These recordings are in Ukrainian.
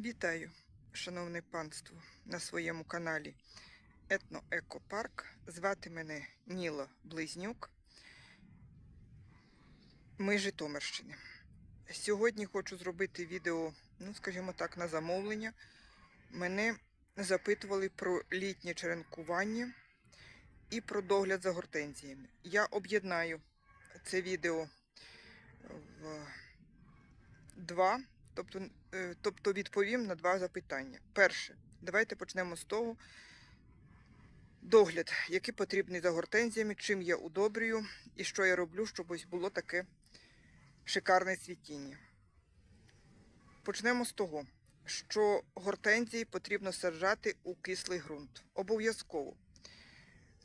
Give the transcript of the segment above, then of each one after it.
Вітаю, шановне панство, на своєму каналі Етноекопарк. Звати мене Ніла Близнюк. Ми Житомирщини. Сьогодні хочу зробити відео, ну, скажімо так, на замовлення. Мене запитували про літнє черенкування і про догляд за гортензіями. Я об'єднаю це відео в два. Тобто, е, тобто відповім на два запитання. Перше, давайте почнемо з того. Догляд, який потрібний за гортензіями, чим я удобрюю і що я роблю, щоб ось було таке шикарне цвітіння. Почнемо з того, що гортензії потрібно саджати у кислий ґрунт. Обов'язково.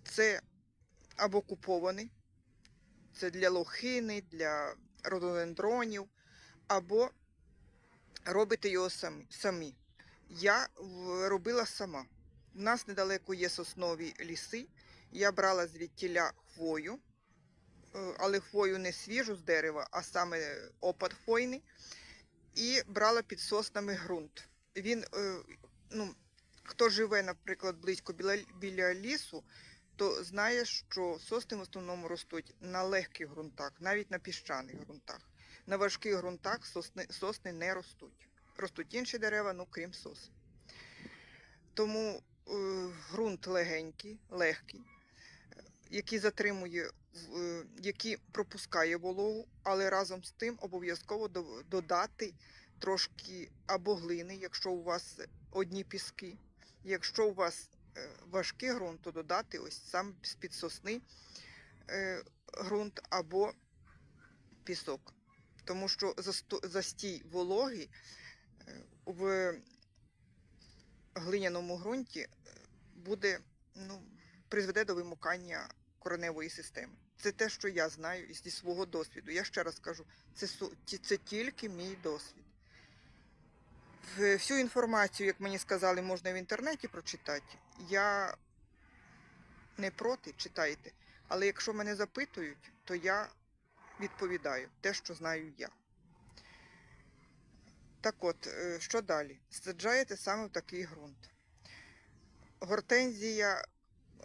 Це або купований, це для лохини, для рододендронів, або робите його самі. самі. Я робила сама. У нас недалеко є соснові ліси. Я брала звідтіля хвою, е, але хвою не свіжу з дерева, а саме опад хвойний. І брала під соснами ґрунт. Він, е, ну, хто живе, наприклад, близько біля, біля лісу, то знає, що сосни в основному ростуть на легких ґрунтах, навіть на піщаних ґрунтах. На важких ґрунтах сосни, сосни не ростуть. Ростуть інші дерева, ну крім сосен. Тому е, ґрунт легенький, легкий, який затримує, е, який пропускає вологу, але разом з тим обов'язково до- додати трошки або глини, якщо у вас одні піски. Якщо у вас е, важкий ґрунт, то додати ось сам з-під сосни е, ґрунт або пісок. Тому що застій вологи е, в глиняному ґрунті е, буде, ну, призведе до вимукання кореневої системи. Це те, що я знаю зі свого досвіду. Я ще раз кажу, це, це тільки мій досвід. Всю інформацію, як мені сказали, можна в інтернеті прочитати. Я не проти, читайте. Але якщо мене запитують, то я відповідаю те, що знаю я. Так от, е, що далі? Саджаєте саме в такий ґрунт. Гортензія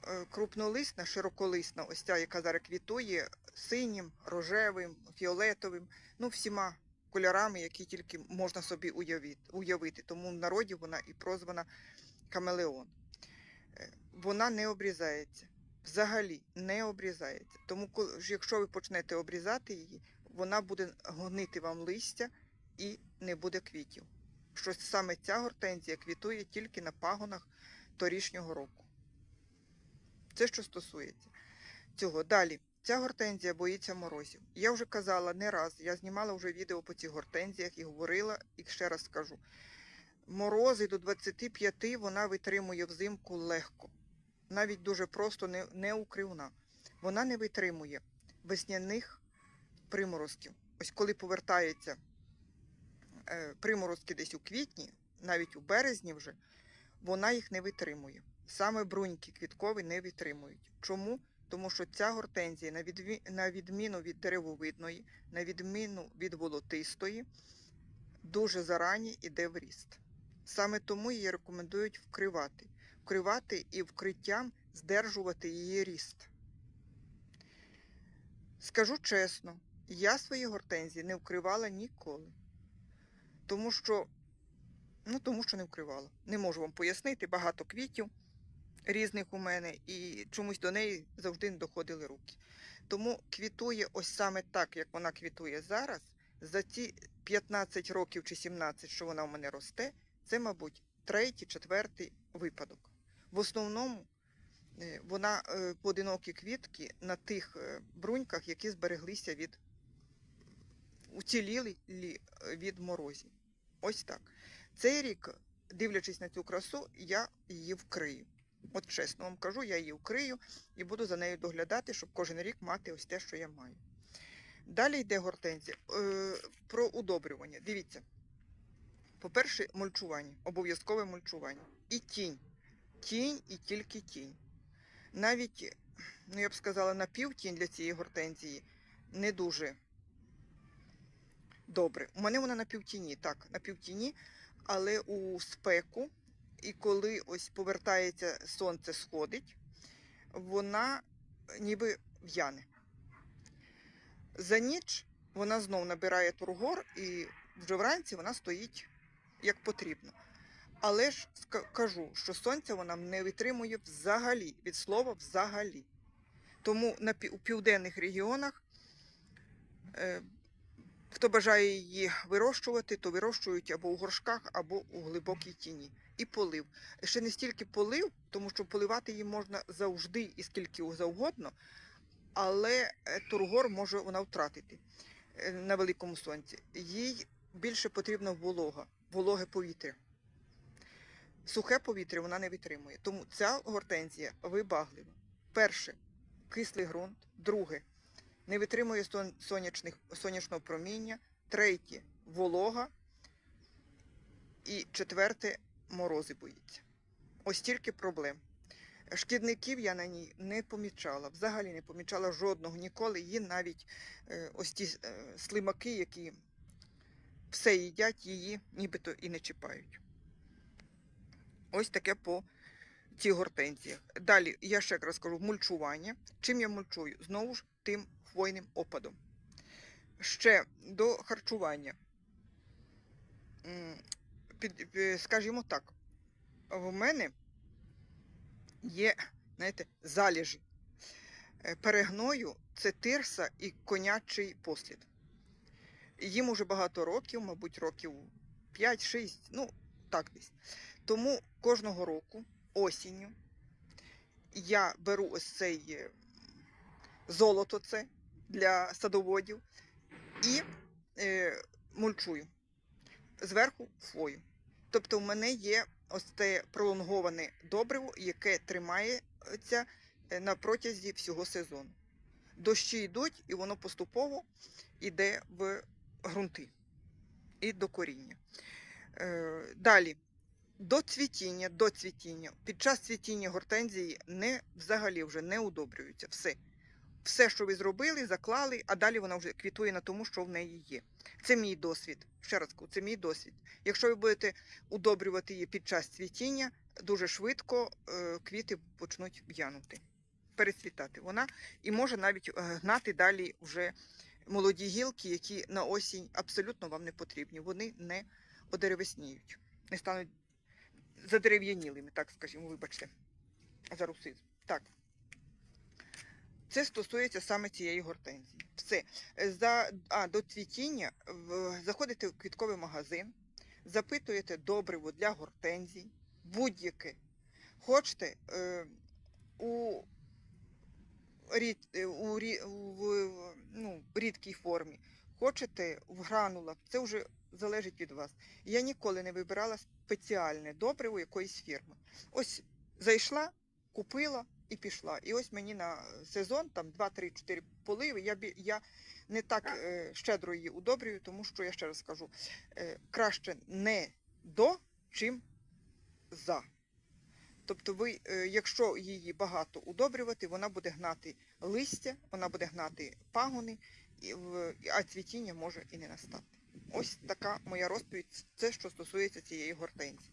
е, крупнолисна, широколисна, ось ця, яка зараз квітує, синім, рожевим, фіолетовим, ну всіма кольорами, які тільки можна собі уявити. Тому в народі вона і прозвана камелеон. Е, Вона не обрізається. Взагалі не обрізається. Тому, якщо ви почнете обрізати її, вона буде гонити вам листя і не буде квітів. Що саме ця гортензія квітує тільки на пагонах торішнього року. Це що стосується цього. Далі, ця гортензія боїться морозів. Я вже казала не раз, я знімала вже відео по цих гортензіях і говорила, і ще раз скажу. Морози до 25 вона витримує взимку легко. Навіть дуже просто не, не укривна. Вона не витримує весняних приморозків. Ось коли повертається е, приморозки десь у квітні, навіть у березні вже, вона їх не витримує. Саме бруньки квіткові не витримують. Чому? Тому що ця гортензія, на, відві- на відміну від деревовидної, на відміну від волотистої, дуже зарані йде в ріст. Саме тому її рекомендують вкривати. Вкривати і вкриттям здержувати її ріст. Скажу чесно, я свої гортензії не вкривала ніколи. Тому що, ну, тому що не вкривала. Не можу вам пояснити, багато квітів різних у мене, і чомусь до неї завжди не доходили руки. Тому квітує ось саме так, як вона квітує зараз, за ці 15 років чи 17, що вона у мене росте, це, мабуть, третій, четвертий випадок. В основному е, вона е, поодинокі квітки на тих е, бруньках, які збереглися від уціліли від морозів. Ось так. Цей рік, дивлячись на цю красу, я її вкрию. От чесно вам кажу, я її вкрию і буду за нею доглядати, щоб кожен рік мати ось те, що я маю. Далі йде гортензія. Про удобрювання. Дивіться. По-перше, мульчування, обов'язкове мульчування. І тінь. Тінь і тільки тінь. Навіть, ну я б сказала, напівтінь для цієї гортензії не дуже добре. У мене вона на півтіні, так, на півтіні, але у спеку, і коли ось повертається сонце сходить, вона ніби в'яне. За ніч вона знов набирає тургор і вже вранці вона стоїть як потрібно. Але ж кажу, що сонця вона не витримує взагалі, від слова взагалі. Тому на у південних регіонах, е, хто бажає її вирощувати, то вирощують або у горшках, або у глибокій тіні. І полив. Ще не стільки полив, тому що поливати її можна завжди і скільки завгодно, але е, тургор може вона втратити е, на великому сонці. Їй більше потрібна волога, вологе повітря. Сухе повітря вона не витримує. Тому ця гортензія вибаглива. Перше кислий ґрунт. Друге не витримує сонячних, сонячного проміння. Третє волога. І четверте морози боїться. Ось тільки проблем. Шкідників я на ній не помічала, взагалі не помічала жодного ніколи. Є навіть е, ось ті е, слимаки, які все їдять, її нібито і не чіпають. Ось таке по цій гортензіях. Далі я ще раз кажу мульчування. Чим я мульчую? Знову ж тим хвойним опадом. Ще до харчування. Під, е, скажімо так, в мене є, знаєте, залежі. Е, Перегною це тирса і конячий послід. Їм уже багато років, мабуть, років 5-6, ну так десь. Тому кожного року осінню я беру ось цей е, золото це для садоводів і е, мульчую зверху фою. Тобто в мене є ось це пролонговане добриво, яке тримається е, на протязі всього сезону. Дощі йдуть, і воно поступово йде в ґрунти і до коріння. Е, Далі, до цвітіння, до цвітіння. Під час цвітіння гортензії не, взагалі вже не удобрюються. Все. Все, що ви зробили, заклали, а далі вона вже квітує на тому, що в неї є. Це мій досвід. Ще раз кажу, це мій досвід. Якщо ви будете удобрювати її під час цвітіння, дуже швидко е, квіти почнуть в'янути, перецвітати. Вона і може навіть е, гнати далі вже молоді гілки, які на осінь абсолютно вам не потрібні. Вони не одеревесніють, не стануть задерев'янілими, так скажімо, вибачте, за русизм. Так. Це стосується саме цієї гортензії. Все. За, а, до цвітіння в, заходите в квітковий магазин, запитуєте добриво для гортензій, будь-яке. Хочете е, у, рід, е, у, в, в, ну, рідкій формі, хочете в гранулах, це вже залежить від вас. Я ніколи не вибирала спеціальне добриво якоїсь фірми. Ось зайшла, купила і пішла. І ось мені на сезон, там 2-3-4 поливи, я, я не так е, щедро її удобрюю, тому що я ще раз скажу, е, краще не до, чим за. Тобто, ви, е, якщо її багато удобрювати, вона буде гнати листя, вона буде гнати пагони, а цвітіння може і не настати. Ось така моя розповідь, це що стосується цієї гортензії.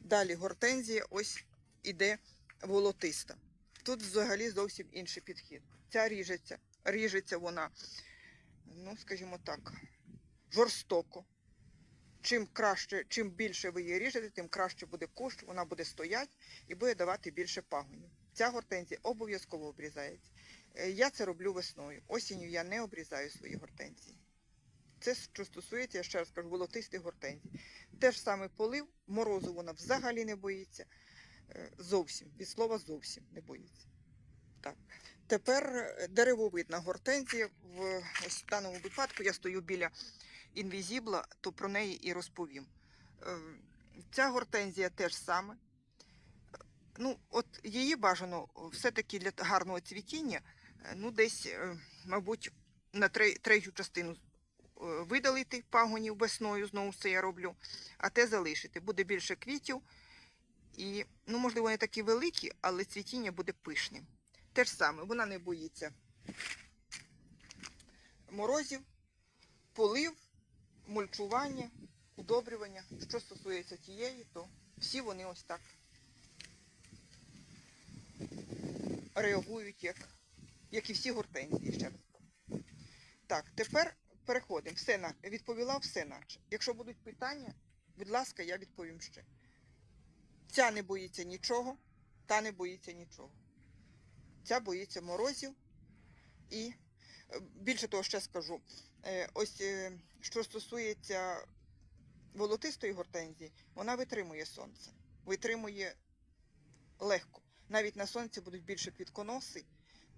Далі гортензія ось іде волотиста. Тут взагалі зовсім інший підхід. Ця ріжеться, ріжеться вона, ну, скажімо так, жорстоко. Чим краще, чим більше ви її ріжете, тим краще буде кущ, вона буде стояти і буде давати більше пагонів. Ця гортензія обов'язково обрізається. Е, Я це роблю весною. Осінню я не обрізаю свої гортензії. Це що стосується, я ще раз кажу, волотистих гортензій. Те ж саме полив, морозу вона взагалі не боїться. Е, Зовсім, від слова зовсім не боїться. Так. Тепер е, деревовидна гортензія. В ось даному випадку я стою біля інвізібла, то про неї і розповім. Е, Ця гортензія теж саме. Ну, от її бажано все-таки для гарного цвітіння, ну, десь, мабуть, на третю частину видалити пагонів весною, знову це я роблю, а те залишити. Буде більше квітів. І, ну, можливо, не такі великі, але цвітіння буде пишним. Те ж саме, вона не боїться морозів, полив, мульчування. удобрювання. Що стосується тієї, то всі вони ось так реагують, як, як і всі гортензії, ще раз. Так, тепер переходимо. Все на, відповіла все наче. Якщо будуть питання, будь ласка, я відповім ще. Ця не боїться нічого, та не боїться нічого. Ця боїться морозів. І е, більше того, ще скажу. Е, Ось е, що стосується волотистої гортензії, вона витримує сонце, витримує легко. Навіть на сонці будуть більше квітконоси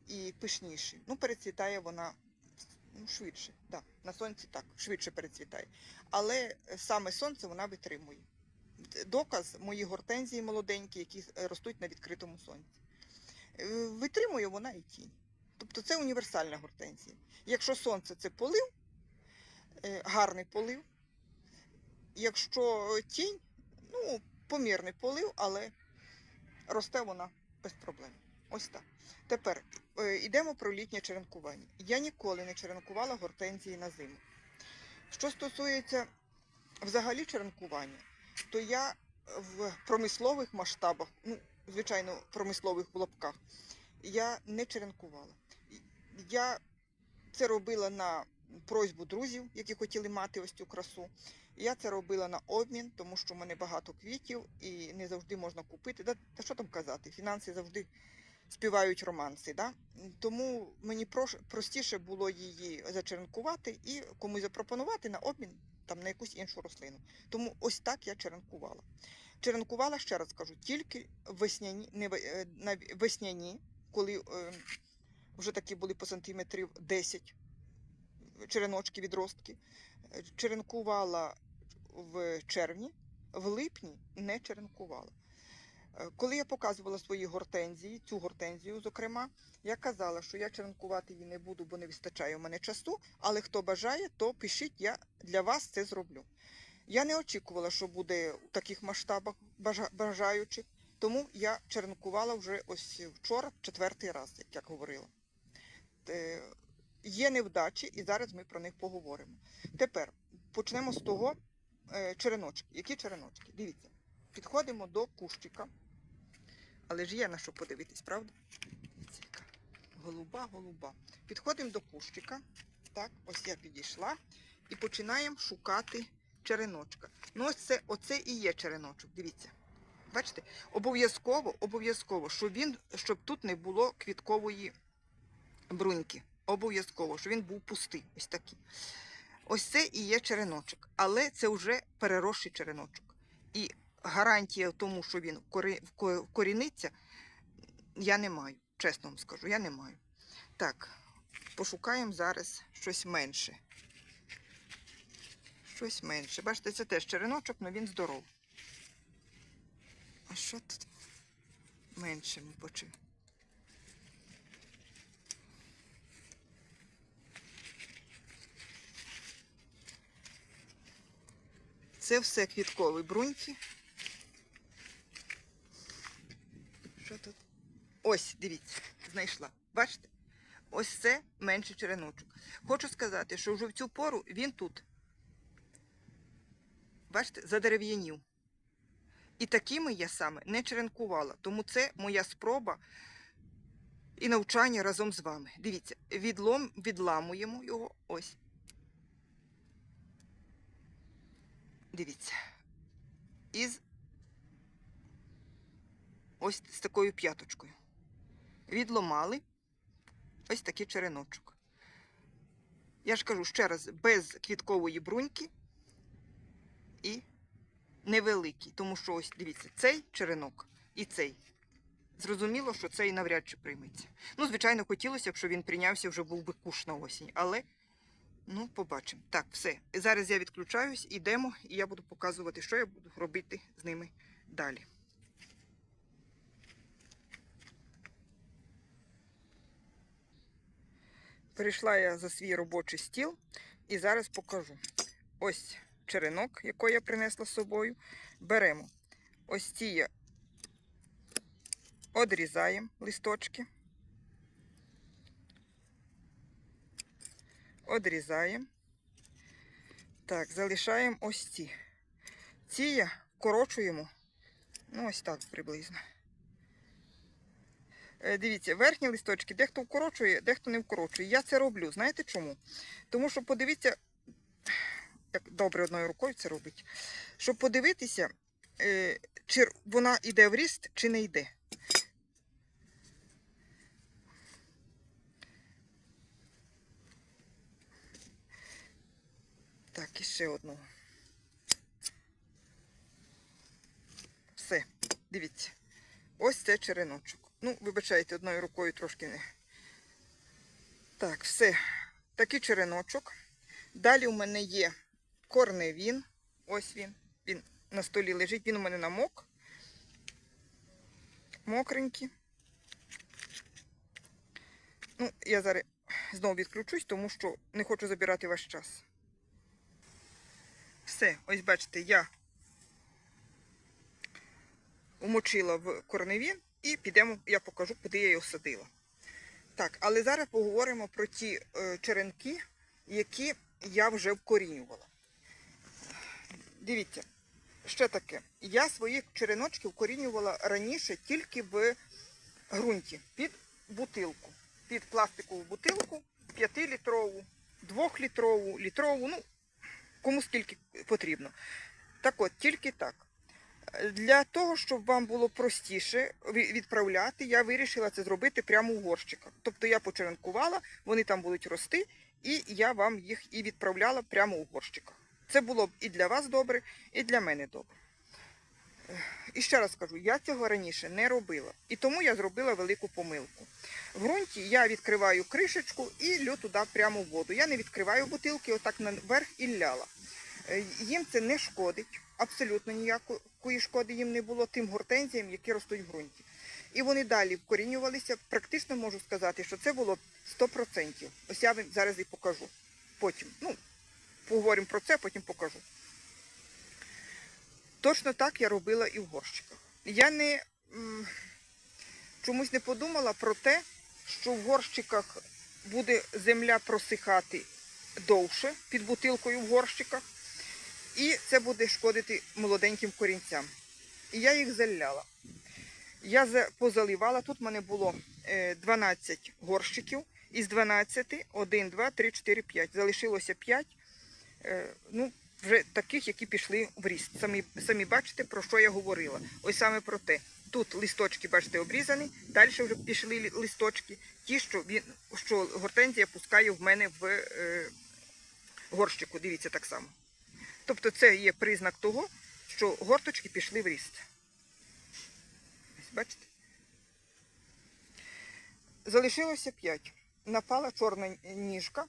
і пишніші. Ну, перецвітає вона швидше. Да, на сонці так, швидше перецвітає. Але е, саме сонце вона витримує. Доказ мої гортензії молоденькі, які е, ростуть на відкритому сонці. Е, Витримує вона і тінь. Тобто це універсальна гортензія. Якщо сонце це полив, гарний полив. Якщо тінь, ну, помірний полив, але росте вона без проблем. Ось так. Тепер е, йдемо про літнє черенкування. Я ніколи не черенкувала гортензії на зиму. Що стосується взагалі черенкування, то я в промислових масштабах, ну, звичайно, промислових в я не черенкувала. Я це робила на просьбу друзів, які хотіли мати ось цю красу. Я це робила на обмін, тому що в мене багато квітів і не завжди можна купити. Та що там казати? Фінанси завжди співають романси. Да? Тому мені простіше було її зачеренкувати і комусь запропонувати на обмін там, на якусь іншу рослину. Тому ось так я черенкувала. Черенкувала, ще раз кажу, тільки весняні, не, е, на весняні, коли е, вже такі були по сантиметрів 10 череночки, відростки. Черенкувала в червні, в липні не черенкувала. Е, Коли я показувала свої гортензії, цю гортензію, зокрема, я казала, що я черенкувати її не буду, бо не вистачає у мене часу. Але хто бажає, то пишіть, я для вас це зроблю. Я не очікувала, що буде у таких масштабах бажаючих, тому я черенкувала вже ось вчора, четвертий раз, як я говорила. Е, Є невдачі, і зараз ми про них поговоримо. Тепер почнемо з того е, череночки. Які череночки? Дивіться, підходимо до кущика. Але ж є на що подивитись, правда? Дивіться, яка голуба, голуба. Підходимо до кущика. Так, ось я підійшла і починаємо шукати череночка. Ну, ось це, оце і є череночок. Дивіться. Бачите? Обов'язково, обов'язково, щоб він, щоб тут не було квіткової бруньки. Обов'язково, щоб він був пустий. Ось такий. Ось це і є череночок, але це вже переросший череночок. І гарантія тому, що він вкоріниться, я не маю. Чесно вам скажу, я не маю. Так, пошукаємо зараз щось менше. Щось менше. Бачите, це теж череночок, але він здоровий. А що тут менше ми почуємо? Це все квіткові бруньки. Що тут? Ось, дивіться, знайшла. Бачите? Ось це менший череночок. Хочу сказати, що вже в цю пору він тут. Бачите, задерев'янів. І такими я саме не черенкувала. Тому це моя спроба і навчання разом з вами. Дивіться, відлом, відламуємо його ось. Дивіться. Із ось з такою п'яточкою. Відломали ось такий череночок. Я ж кажу ще раз, без квіткової бруньки і невеликий. Тому що ось дивіться, цей черенок і цей. Зрозуміло, що цей навряд чи прийметься. Ну, звичайно, хотілося б, щоб він прийнявся, вже був би куш на осінь, але Ну, побачимо. Так, все. Зараз я відключаюсь, ідемо, і я буду показувати, що я буду робити з ними далі. Перейшла я за свій робочий стіл і зараз покажу. Ось черенок, який я принесла з собою. Беремо ось ці одрізаємо листочки. Одрізаємо. Так, залишаємо ось ці. Ці вкорочуємо. Ну, ось так приблизно. Е, Дивіться, верхні листочки дехто вкорочує, дехто не вкорочує. Я це роблю. Знаєте чому? Тому що подивіться, як добре одною рукою це робить. Щоб подивитися, е, чи вона йде в ріст, чи не йде. Так, і ще одного. Все, дивіться. Ось це череночок. Ну, вибачайте, одною рукою трошки не. Так, все. Такий череночок. Далі у мене є корневін. Ось він. Він на столі лежить. Він у мене намок. Мокренький. Ну, я зараз знову відключусь, тому що не хочу забирати ваш час. Все, ось бачите, я умочила в корневін і підемо, я покажу, куди я його садила. Так, але зараз поговоримо про ті е, черенки, які я вже вкорінювала. Дивіться, ще таке. Я своїх череночків вкорінювала раніше тільки в ґрунті під бутилку. Під пластикову бутилку 5-літрову, 2-літрову, літрову, ну, кому скільки потрібно. Так от, тільки так. Для того, щоб вам було простіше відправляти, я вирішила це зробити прямо у горщиках. Тобто я почеренкувала, вони там будуть рости, і я вам їх і відправляла прямо у горщиках. Це було б і для вас добре, і для мене добре. І ще раз кажу, я цього раніше не робила. І тому я зробила велику помилку. В ґрунті я відкриваю кришечку і лю туди прямо в воду. Я не відкриваю бутилки, отак наверх і ляла. Е, Їм це не шкодить, абсолютно ніякої шкоди їм не було тим гортензіям, які ростуть в ґрунті. І вони далі вкорінювалися. Практично можу сказати, що це було 100%. Ось я вам зараз і покажу. Потім. Ну, поговоримо про це, потім покажу. Точно так я робила і в горщиках. Я не чомусь не подумала про те, що в горщиках буде земля просихати довше під бутилкою в горщиках, і це буде шкодити молоденьким корінцям. І я їх заляла. Я позаливала, тут в мене було е, 12 горщиків, із 12 1, 2, 3, 4, 5. Залишилося 5. Е, ну, вже таких, які пішли в ріст. Самі, самі бачите, про що я говорила. Ось саме про те. Тут листочки, бачите, обрізані, далі вже пішли листочки, ті, що, він, що гортензія пускає в мене в е, горщику. Дивіться так само. Тобто це є признак того, що горточки пішли в ріст. Ось бачите? Залишилося 5. Напала чорна ніжка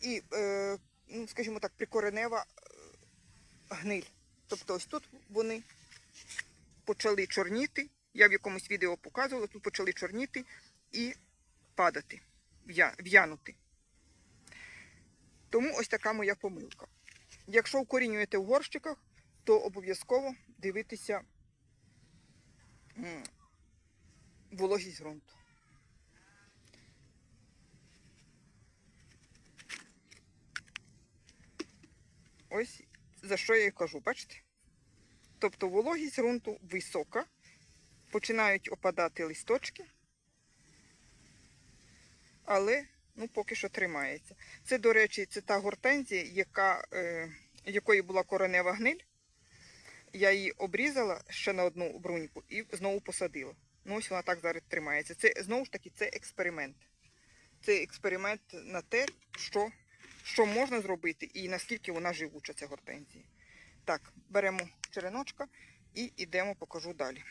і, е, ну, скажімо так, прикоренева е, гниль. Тобто ось тут вони почали чорніти. Я в якомусь відео показувала, тут почали чорніти і падати, в'янути. Тому ось така моя помилка. Якщо укорінюєте в горщиках, то обов'язково дивитися вологість ґрунту. Ось за що я і кажу, бачите? Тобто вологість ґрунту висока, починають опадати листочки, але ну, поки що тримається. Це, до речі, це та гортензія, яка, е, якої була коренева гниль. Я її обрізала ще на одну бруньку і знову посадила. Ну, ось вона так зараз тримається. Це знову ж таки це експеримент. Це експеримент на те, що, що можна зробити і наскільки вона живуча, ця гортензія. Так, беремо череночка і йдемо, покажу далі.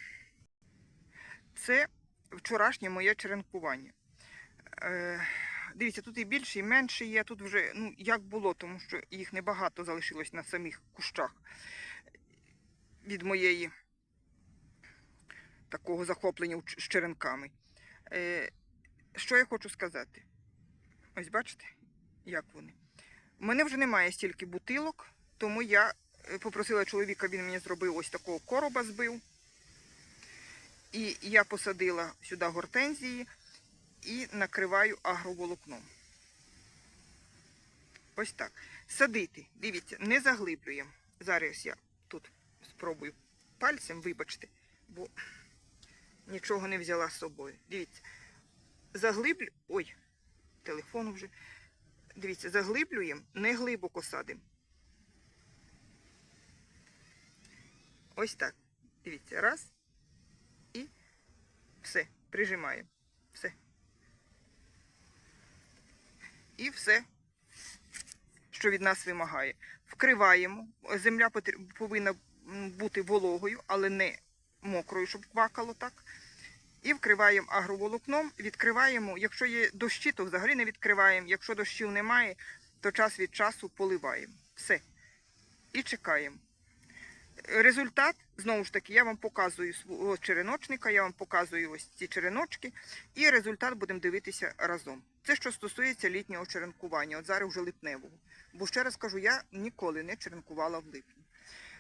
Це вчорашнє моє черенкування. Е, дивіться, тут і більше, і менше є. Тут вже, ну, як було, тому що їх небагато залишилось на самих кущах від моєї такого захоплення з черенками. Е, що я хочу сказати? Ось бачите, як вони. У мене вже немає стільки бутилок, тому я е, попросила чоловіка, він мені зробив ось такого короба збив. І я посадила сюди гортензії і накриваю агроволокном. Ось так. Садити, дивіться, не заглиблюємо. Зараз я тут спробую пальцем, вибачте, бо нічого не взяла з собою. Дивіться, заглиблю. Ой, телефон вже. Дивіться, заглиблюємо, не глибоко садимо. Ось так. Дивіться, раз. І все. Прижимаємо. Все. І все, що від нас вимагає. Вкриваємо. Земля повинна бути вологою, але не мокрою, щоб квакало так. І вкриваємо агроволокном, відкриваємо. Якщо є дощі, то взагалі не відкриваємо. Якщо дощів немає, то час від часу поливаємо. Все. І чекаємо. Результат, знову ж таки, я вам показую свого череночника, я вам показую ось ці череночки, і результат будемо дивитися разом. Це що стосується літнього черенкування, от зараз вже липневого. Бо ще раз кажу, я ніколи не черенкувала в липні.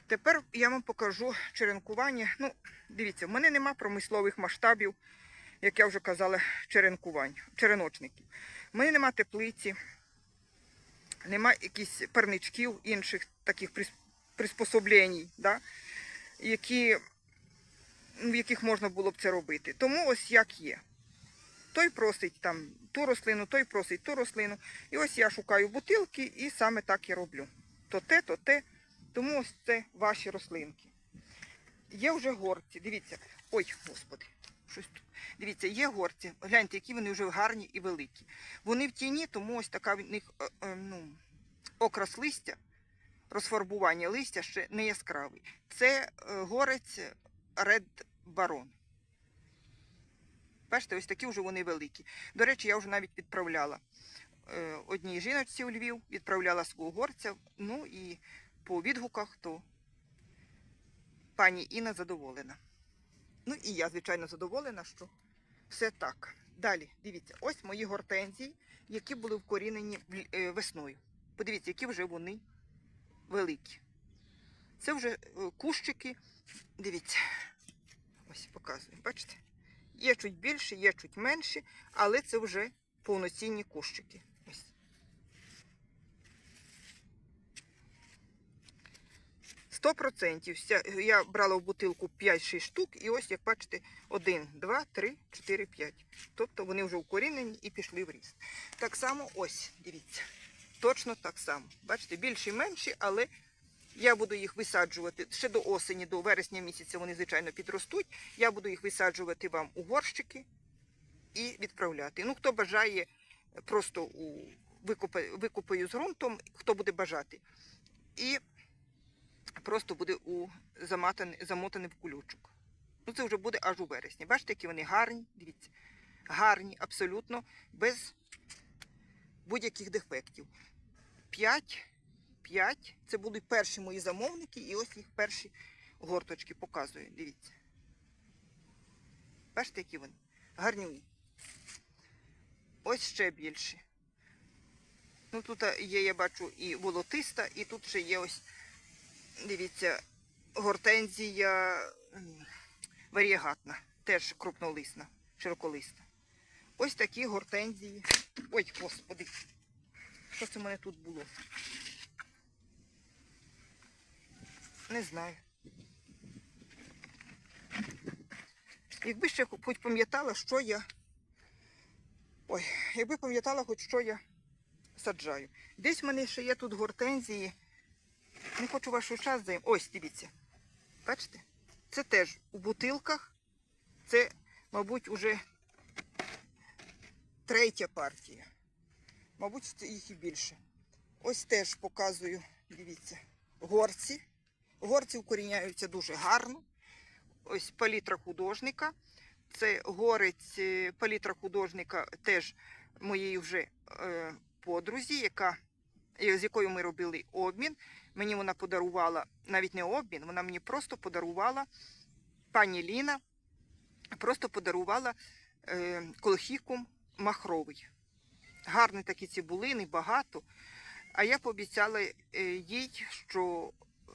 Тепер я вам покажу черенкування. Ну, дивіться, в мене нема промислових масштабів, як я вже казала, черенкувань, череночників. В мене нема теплиці, нема якихось парничків інших таких прис- приспособлень, да, які, ну, в яких можна було б це робити. Тому ось як є. Той просить там ту рослину, той просить ту рослину. І ось я шукаю бутилки і саме так і роблю. То те, то те. Тому ось це ваші рослинки. Є вже горці. Дивіться. Ой, господи, щось тут. Дивіться, є горці. Гляньте, які вони вже гарні і великі. Вони в тіні, тому ось така в них е, е, ну, окрас листя, розфарбування листя ще не яскравий. Це е, горець Red Baron. Бачите, ось такі вже вони великі. До речі, я вже навіть відправляла е, одній жіночці у Львів, відправляла свого горця. Ну і по відгуках, то пані Інна задоволена. Ну і я, звичайно, задоволена, що все так. Далі, дивіться, ось мої гортензії, які були вкорінені е, весною. Подивіться, які вже вони великі. Це вже е, кущики. Дивіться, ось показую, бачите? Є чуть більші, є чуть менші, але це вже повноцінні кущики. Ось. Сто процентів. Я брала в бутилку 5-6 штук, і ось, як бачите, 1, 2, 3, 4, 5. Тобто вони вже укорінені і пішли в ріст. Так само ось, дивіться. Точно так само. Бачите, більші, менші, але я буду їх висаджувати ще до осені, до вересня місяця вони, звичайно, підростуть. Я буду їх висаджувати вам у горщики і відправляти. Ну, хто бажає просто у викопаю, з ґрунтом, хто буде бажати. І просто буде у заматаний, замотаний в кулючок. Ну, це вже буде аж у вересні. Бачите, які вони гарні, дивіться. Гарні, абсолютно, без будь-яких дефектів. П'ять 5. Це будуть перші мої замовники, і ось їх перші горточки показую. Дивіться. Бачите, які вони? Гарні. Ось ще більші. Ну, тут є, я бачу, і волотиста, і тут ще є ось, дивіться, гортензія варієгатна, теж крупнолисна, широколисна. Ось такі гортензії. Ой, господи, що це в мене тут було? Не знаю. Якби ще хоч пам'ятала, що я. Ой, якби пам'ятала, хоч що я саджаю. Десь в мене ще є тут гортензії. Не хочу вашу час займ. Ось, дивіться. Бачите? Це теж у бутилках. Це, мабуть, уже третя партія. Мабуть, це їх і більше. Ось теж показую, дивіться, горці. Горці укоріняються дуже гарно. Ось палітра художника. Це горець е, палітра художника теж моєї вже е, подрузі, яка, е, з якою ми робили обмін. Мені вона подарувала, навіть не обмін, вона мені просто подарувала, пані Ліна, просто подарувала е, колхікум махровий. Гарні такі цибулини, багато. А я пообіцяла е, їй, що е,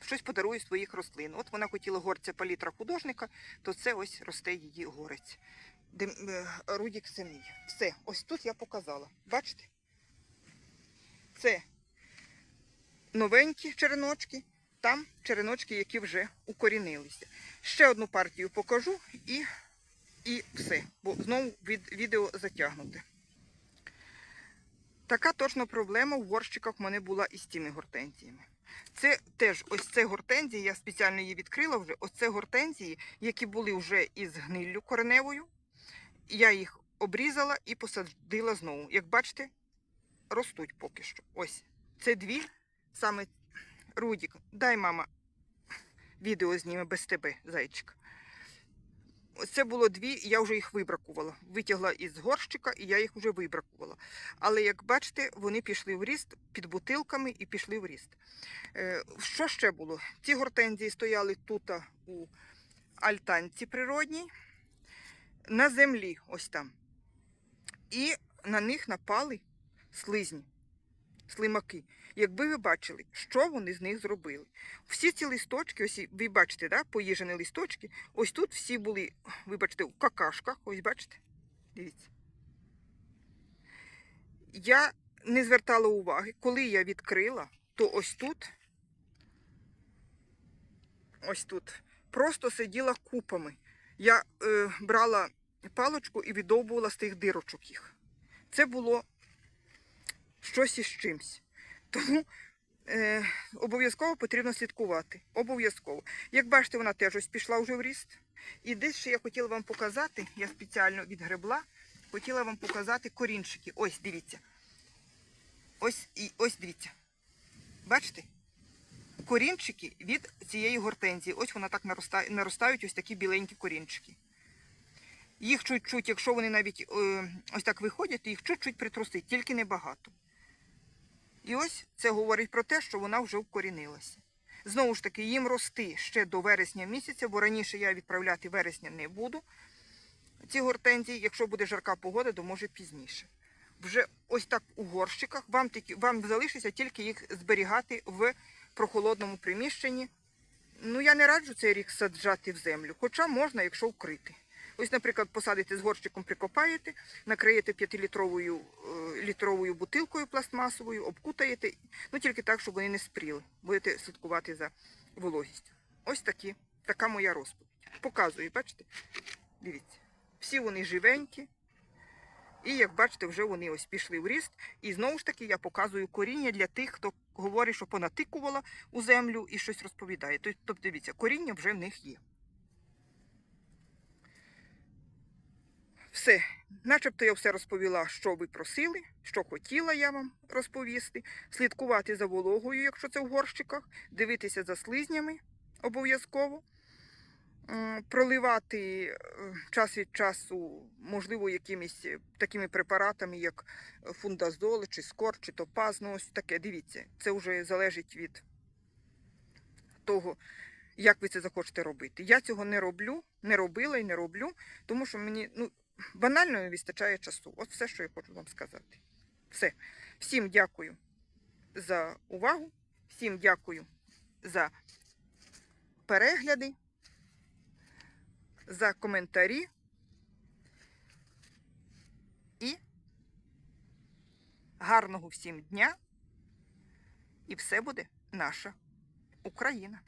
щось подарую своїх рослин. От вона хотіла горця палітра художника, то це ось росте її горець. Е, Рудік Семій. Все, ось тут я показала. Бачите? Це новенькі череночки, там череночки, які вже укорінилися. Ще одну партію покажу і, і все, бо знову від, відео затягнуте. Така точно проблема в горщиках в мене була із тими гортензіями. Це теж ось це гортензії, я спеціально її відкрила вже. Ось це гортензії, які були вже із гниллю кореневою. Я їх обрізала і посадила знову. Як бачите, ростуть поки що. Ось. Це дві. Саме Рудік, дай мама відео зніме без тебе, зайчик. Це було дві, і я вже їх вибракувала. Витягла із горщика, і я їх вже вибракувала. Але як бачите, вони пішли в ріст під бутилками і пішли в ріст. Е, Що ще було? Ці гортензії стояли тут у альтанці природній, на землі, ось там. І на них напали слизні, слимаки. Якби ви бачили, що вони з них зробили. Всі ці листочки, ось ви бачите, да, поїжені листочки, ось тут всі були, ви бачите, у какашках, ось бачите? Дивіться. Я не звертала уваги, коли я відкрила, то ось тут, ось тут, просто сиділа купами. Я е, брала палочку і відовбувала з тих дирочок їх. Це було щось із чимсь. Тому е, обов'язково потрібно слідкувати. Обов'язково. Як бачите, вона теж ось пішла вже в ріст. І десь ще я хотіла вам показати, я спеціально відгребла, хотіла вам показати корінчики. Ось, дивіться. Ось і ось дивіться. Бачите? Корінчики від цієї гортензії. Ось вона так наростає, наростають ось такі біленькі корінчики. Їх чуть-чуть, якщо вони навіть е, ось так виходять, їх чуть-чуть притрусить, тільки небагато. І ось це говорить про те, що вона вже вкорінилася. Знову ж таки, їм рости ще до вересня місяця, бо раніше я відправляти вересня не буду. Ці гортензії, якщо буде жарка погода, то може пізніше. Вже ось так у горщиках. Вам, тільки, вам залишиться тільки їх зберігати в прохолодному приміщенні. Ну, я не раджу цей рік саджати в землю, хоча можна, якщо вкрити. Ось, наприклад, посадите з горщиком, прикопаєте, накриєте 5-літровою е, літровою бутилкою пластмасовою, обкутаєте, ну тільки так, щоб вони не спріли. Будете слідкувати за вологістю. Ось такі, така моя розповідь. Показую, бачите? Дивіться. Всі вони живенькі. І як бачите, вже вони ось пішли в ріст. І знову ж таки я показую коріння для тих, хто говорить, що понатикувала у землю і щось розповідає. Тобто, дивіться, коріння вже в них є. Все, начебто я все розповіла, що ви просили, що хотіла я вам розповісти. Слідкувати за вологою, якщо це в горщиках, дивитися за слизнями обов'язково. Проливати е, час від часу, можливо, якимись е, такими препаратами, як фундазол, чи скор, чи топаз. Ну, ось таке. Дивіться, це вже залежить від того, як ви це захочете робити. Я цього не роблю, не робила і не роблю, тому що мені ну, банально не вистачає часу. От все, що я хочу вам сказати. Все. Всім дякую за увагу, всім дякую за перегляди, за коментарі. І гарного всім дня. І все буде наша Україна.